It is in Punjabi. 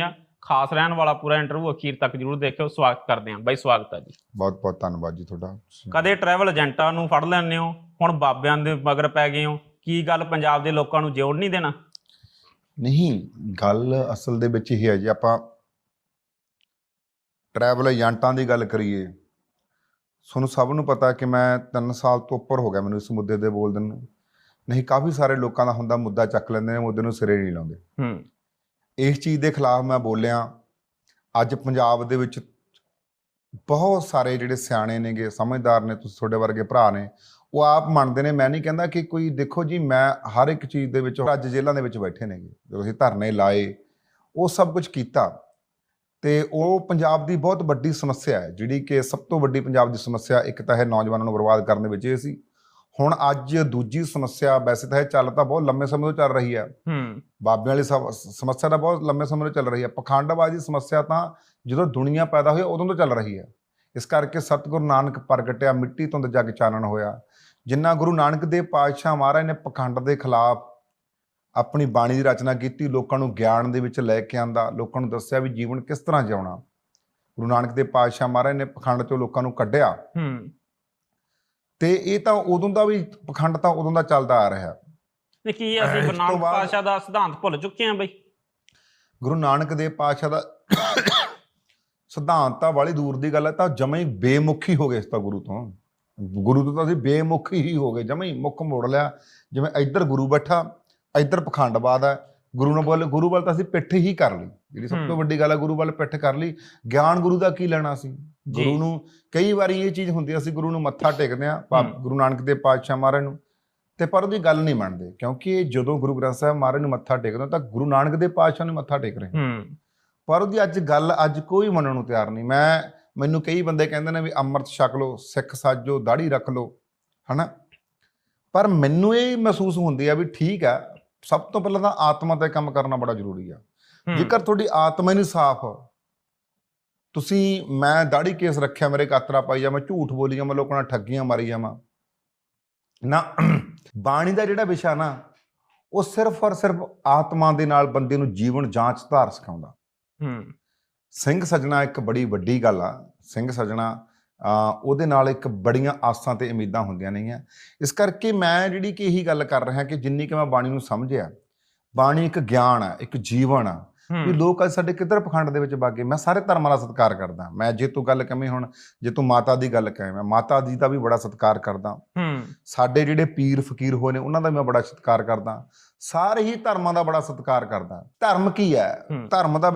ਆ। ਖਾਸ ਰਹਿਣ ਵਾਲਾ ਪੂਰਾ ਇੰਟਰਵਿਊ ਅਖੀਰ ਤੱਕ ਜਰੂਰ ਦੇਖਿਓ। ਸਵਾਗਤ ਕਰਦੇ ਹਾਂ। ਬਾਈ ਸਵਾਗਤ ਹੈ ਜੀ। ਬਹੁਤ ਬਹੁਤ ਧੰਨਵਾਦ ਜੀ ਤੁਹਾਡਾ। ਕਦੇ ਟਰੈਵਲ ਏਜੰਟਾਂ ਨੂੰ ਫੜ ਲੈਂਦੇ ਹੋ? ਹੁਣ ਬਾਬਿਆਂ ਦੇ ਮਗਰ ਪੈ ਗਏ ਹੋ। ਕੀ ਗੱਲ ਪੰਜਾਬ ਦੇ ਲੋਕਾਂ ਨੂੰ ਜੋੜ ਨਹੀਂ ਦੇਣਾ? ਨਹੀਂ ਗੱਲ ਅਸਲ ਦੇ ਵਿੱਚ ਇਹ ਹੈ ਜੀ ਆਪਾਂ ਟਰੈਵਲ ਏਜੰਟਾਂ ਦੀ ਗੱਲ ਕਰੀਏ। ਤੁਹਾਨੂੰ ਸਭ ਨੂੰ ਪਤਾ ਕਿ ਮੈਂ 3 ਸਾਲ ਤੋਂ ਉੱਪਰ ਹੋ ਗਿਆ ਮੈਨੂੰ ਇਸ ਮੁੱਦੇ ਦੇ ਬੋਲਦੇ ਨੂੰ। ਨਹੀਂ ਕਾਫੀ ਸਾਰੇ ਲੋਕਾਂ ਦਾ ਹੁੰਦਾ ਮੁੱਦਾ ਚੱਕ ਲੈਂਦੇ ਨੇ ਮੁੱਦੇ ਨੂੰ ਸਿਰੇ ਨਹੀਂ ਲਾਉਂਦੇ। ਹੂੰ। ਇਸ ਚੀਜ਼ ਦੇ ਖਿਲਾਫ ਮੈਂ ਬੋਲਿਆ, ਅੱਜ ਪੰਜਾਬ ਦੇ ਵਿੱਚ ਬਹੁਤ ਸਾਰੇ ਜਿਹੜੇ ਸਿਆਣੇ ਨੇਗੇ, ਸਮਝਦਾਰ ਨੇ, ਤੁਸੀਂ ਤੁਹਾਡੇ ਵਰਗੇ ਭਰਾ ਨੇ, ਉਹ ਆਪ ਮੰਨਦੇ ਨੇ, ਮੈਂ ਨਹੀਂ ਕਹਿੰਦਾ ਕਿ ਕੋਈ, ਦੇਖੋ ਜੀ, ਮੈਂ ਹਰ ਇੱਕ ਚੀਜ਼ ਦੇ ਵਿੱਚ ਅੱਜ ਜੇਲ੍ਹਾਂ ਦੇ ਵਿੱਚ ਬੈਠੇ ਨੇਗੇ, ਜਦੋਂ ਅਸੀਂ ਧਰਨੇ ਲਾਏ, ਉਹ ਸਭ ਕੁਝ ਕੀਤਾ ਤੇ ਉਹ ਪੰਜਾਬ ਦੀ ਬਹੁਤ ਵੱਡੀ ਸਮੱਸਿਆ ਹੈ, ਜਿਹੜੀ ਕਿ ਸਭ ਤੋਂ ਵੱਡੀ ਪੰਜਾਬ ਦੀ ਸਮੱਸਿਆ ਇੱਕ ਤਾਂ ਹੈ ਨੌਜਵਾਨਾਂ ਨੂੰ ਬਰਬਾਦ ਕਰਨ ਦੇ ਵਿੱਚ ਇਹ ਸੀ। ਹੁਣ ਅੱਜ ਦੂਜੀ ਸਮੱਸਿਆ ਵੈਸੇ ਤਾਂ ਇਹ ਚੱਲ ਤਾਂ ਬਹੁਤ ਲੰਮੇ ਸਮੇਂ ਤੋਂ ਚੱਲ ਰਹੀ ਹੈ। ਹੂੰ। ਬਾਬਿਆਂ ਵਾਲੀ ਸਮ- ਸਮੱਸਿਆ ਤਾਂ ਬਹੁਤ ਲੰਮੇ ਸਮੇਂ ਤੋਂ ਚੱਲ ਰਹੀ ਹੈ। ਪਖੰਡਵਾਦੀ ਸਮੱਸਿਆ ਤਾਂ ਜਦੋਂ ਦੁਨੀਆ ਪੈਦਾ ਹੋਈ ਉਦੋਂ ਤੋਂ ਚੱਲ ਰਹੀ ਹੈ। ਇਸ ਕਰਕੇ ਸਤਿਗੁਰੂ ਨਾਨਕ ਪ੍ਰਗਟਿਆ ਮਿੱਟੀ ਤੋਂ ਜਗ ਚਾਨਣ ਹੋਇਆ। ਜਿੰਨਾ ਗੁਰੂ ਨਾਨਕ ਦੇਵ ਪਾਤਸ਼ਾਹ ਮਹਾਰਾਜ ਨੇ ਪਖੰਡ ਦੇ ਖਿਲਾਫ ਆਪਣੀ ਬਾਣੀ ਦੀ ਰਚਨਾ ਕੀਤੀ ਲੋਕਾਂ ਨੂੰ ਗਿਆਨ ਦੇ ਵਿੱਚ ਲੈ ਕੇ ਆਂਦਾ ਲੋਕਾਂ ਨੂੰ ਦੱਸਿਆ ਵੀ ਜੀਵਨ ਕਿਸ ਤਰ੍ਹਾਂ ਜਿਉਣਾ। ਗੁਰੂ ਨਾਨਕ ਦੇਵ ਪਾਤਸ਼ਾਹ ਮਹਾਰਾਜ ਨੇ ਪਖੰਡ ਚੋਂ ਲੋਕਾਂ ਨੂੰ ਕੱਢਿਆ। ਹੂੰ। ਤੇ ਇਹ ਤਾਂ ਉਦੋਂ ਦਾ ਵੀ ਪਖੰਡ ਤਾਂ ਉਦੋਂ ਦਾ ਚੱਲਦਾ ਆ ਰਿਹਾ। ਤੇ ਕੀ ਅਸੀਂ ਇਸ ਗੁਰੂ ਤੋਂ ਨਾਨਕ ਬਾਅਦ- ਪਾਤਸ਼ਾਹ ਦਾ ਸਿਧਾਂਤ ਭੁੱਲ ਚੁੱਕੇ ਹਾਂ ਬਈ? ਗੁਰੂ ਨਾਨਕ ਦੇਵ ਪਾਤਸ਼ਾਹ ਦਾ ਸਿਧਾਂਤ ਤਾਂ ਵਾਲੀ ਦੂਰ ਦੀ ਗੱਲ ਹੈ ਤਾਂ ਜਮੇ ਹੀ ਬੇਮੁਖੀ ਹੋ ਗਏ ਇਸ ਤਾਂ ਗੁਰੂ ਤੋਂ। ਗੁਰੂ ਤੋਂ ਤਾਂ ਅਸੀਂ ਬੇਮੁਖੀ ਹੀ ਹੋ ਗਏ ਜਮੇ ਹੀ ਮੁੱਖ ਮੋੜ ਲਿਆ। ਜਿਵੇਂ ਇੱਧਰ ਗੁਰੂ ਬੈਠਾ ਇੱਧਰ ਪਖੰਡਵਾਦ ਹੈ। ਗੁਰੂ ਨੇ ਬੋਲੇ ਗੁਰੂ ਵੱਲ ਤਾਂ ਅਸੀਂ ਪਿੱਠ ਹੀ ਕਰ ਲਈ। ਜਿਹੜੀ ਸਭ ਤੋਂ। ਵੱਡੀ ਗੱਲ ਹੈ ਗੁਰੂ ਵੱਲ ਪਿੱਠ ਕਰ ਲਈ ਗਿਆਨ ਗੁਰੂ ਦਾ ਕੀ ਲੈਣਾ ਸੀ। ਗੁਰੂ ਨੂੰ ਕਈ ਵਾਰੀ ਇਹ ਚੀਜ਼ ਹੁੰਦੀ ਅਸੀਂ ਗੁਰੂ ਨੂੰ ਮੱਥਾ ਟੇਕਦੇ ਆ। ਗੁਰੂ ਨਾਨਕ ਦੇਵ ਪਾਤਸ਼ਾਹ ਮਹਾਰਾਜ ਨੂੰ ਤੇ ਪਰ ਉਹਦੀ ਗੱਲ ਨਹੀਂ ਮੰਨਦੇ ਕਿਉਂਕਿ ਜਦੋਂ ਗੁਰੂ ਗ੍ਰੰਥ ਸਾਹਿਬ ਮਹਾਰਾਜ ਨੂੰ ਮੱਥਾ ਟੇਕਦੇ ਤਾਂ ਗੁਰੂ ਨਾਨਕ ਦੇਵ ਪਾਤਸ਼ਾਹ ਨੂੰ ਮੱਥਾ ਟੇਕ ਰਹੇ ਪਰ ਉਹਦੀ ਅੱਜ ਗੱਲ ਅੱਜ ਕੋਈ ਮੰਨਣ ਨੂੰ ਤਿਆਰ ਨਹੀਂ ਮੈਂ ਮੈਨੂੰ ਕਈ ਬੰਦੇ ਕਹਿੰਦੇ ਨੇ ਵੀ ਅੰਮ੍ਰਿਤ ਛਕ ਲਓ ਸਿੱਖ ਸਾਜੋ ਦਾੜੀ ਰੱਖ ਲਓ ਹਨਾ ਪਰ ਮੈਨੂੰ ਇਹ ਮਹਿਸੂਸ ਹੁੰਦੀ ਆ ਵੀ ਠੀਕ ਆ ਸਭ ਤੋਂ ਪਹਿਲਾਂ ਤਾਂ ਆਤਮਾ ਤੇ ਕੰਮ ਕਰਨਾ ਬੜਾ ਜ਼ਰੂਰੀ ਆ। ਜੇਕਰ ਤੁਹਾਡੀ ਆਤਮਾ ਹੀ ਨਹੀਂ ਸਾਫ਼ ਤੁਸੀਂ ਮੈਂ ਦਾੜੀ ਕੇਸ ਰੱਖਿਆ ਮੇਰੇ ਕਾਤਰਾ ਪਾਈ ਜਾ ਮੈਂ ਝੂਠ ਬੋਲੀ ਜਾਵਾਂ ਲੋਕਾਂ ਨਾਲ ਠੱਗੀਆਂ ਮਾਰੀ ਜਾਵਾਂ। ਨਾ ਬਾਣੀ ਦਾ ਜਿਹੜਾ ਵਿਸ਼ਾ ਨਾ ਉਹ ਸਿਰਫ ਔਰ ਸਿਰਫ ਆਤਮਾ ਦੇ ਨਾਲ ਬੰਦੇ ਨੂੰ ਜੀਵਨ ਜਾਂਚ ਧਾਰ ਸਿਖਾਉਂਦਾ। ਹੂੰ। ਸਿੰਘ ਸਜਣਾ ਇੱਕ ਬੜੀ ਵੱਡੀ ਗੱਲ ਆ। ਸਿੰਘ ਸਜਣਾ ਉਹਦੇ ਨਾਲ ਇੱਕ ਬੜੀਆਂ ਆਸਾਂ ਤੇ ਉਮੀਦਾਂ ਹੁੰਦੀਆਂ ਨੇਗੀਆਂ। ਇਸ ਕਰਕੇ ਮੈਂ ਜਿਹੜੀ ਕਿ ਇਹੀ ਗੱਲ ਕਰ ਰਿਹਾ ਕਿ ਜਿੰਨੀ ਕਿ ਮੈਂ ਬਾਣੀ ਨੂੰ ਸਮਝਿਆ ਬਾਣੀ ਇੱਕ ਗਿਆਨ ਆ ਇੱਕ ਜੀਵਨ ਆ। ਵੀ ਲੋਕ ਅੱਜ ਸਾਡੇ ਕਿੱਧਰ ਪਖੰਡ ਦੇ ਵਿੱਚ ਬਾਗੇ? ਮੈਂ ਸਾਰੇ ਧਰਮਾਂ ਦਾ ਸਤਿਕਾਰ ਕਰਦਾ। ਮੈਂ ਜੇ ਤੂੰ ਗੱਲ ਕਵੇਂ ਹੁਣ ਜੇ ਤੂੰ ਮਾਤਾ ਦੀ ਗੱਲ ਕਹੇ ਮੈਂ ਮਾਤਾ ਜੀ ਦਾ ਵੀ ਬੜਾ ਸਤਿਕਾਰ ਕਰਦਾ। ਹੂੰ। ਸਾਡੇ ਜਿਹੜੇ ਪੀਰ ਫਕੀਰ ਹੋਏ ਨੇ ਉਹਨਾਂ ਦਾ ਵੀ ਮੈਂ ਬੜਾ ਸਤਿਕਾਰ ਕਰਦਾ। ਸਾਰੇ ਹੀ ਧਰਮਾਂ ਦਾ ਬੜਾ ਸਤਿਕਾਰ ਕਰਦਾ। ਧਰਮ ਕੀ ਹੂੰ। ਧਰਮ ਦਾ